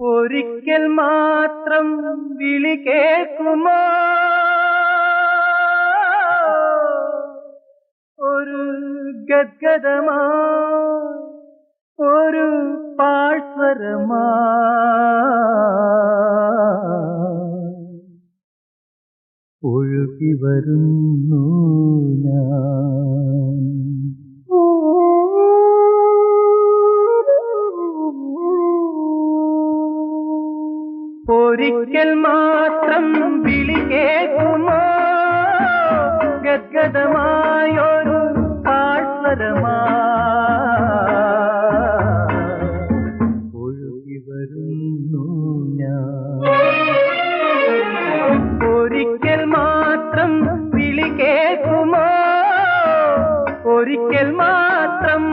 ഒരിക്കൽ മാത്രം വിളി കേൾക്കുമോ. ഒരു ഗദ്ഗതമാ ഒരു പാഴ്സ്വരമാ. ഒഴുകി വരുന്നു ഞാൻ. ഒരിക്കൽ മാത്രം വിളി കേൾക്കുമോ? ഗദ്ഗതമായൊരു പാഴ്സ്വരമാ ഒഴുകി വരുന്നു ഞാൻ. ഒരിക്കൽ മാത്രം വിളി കേൾക്കുമോ? ഒരിക്കൽ മാത്രം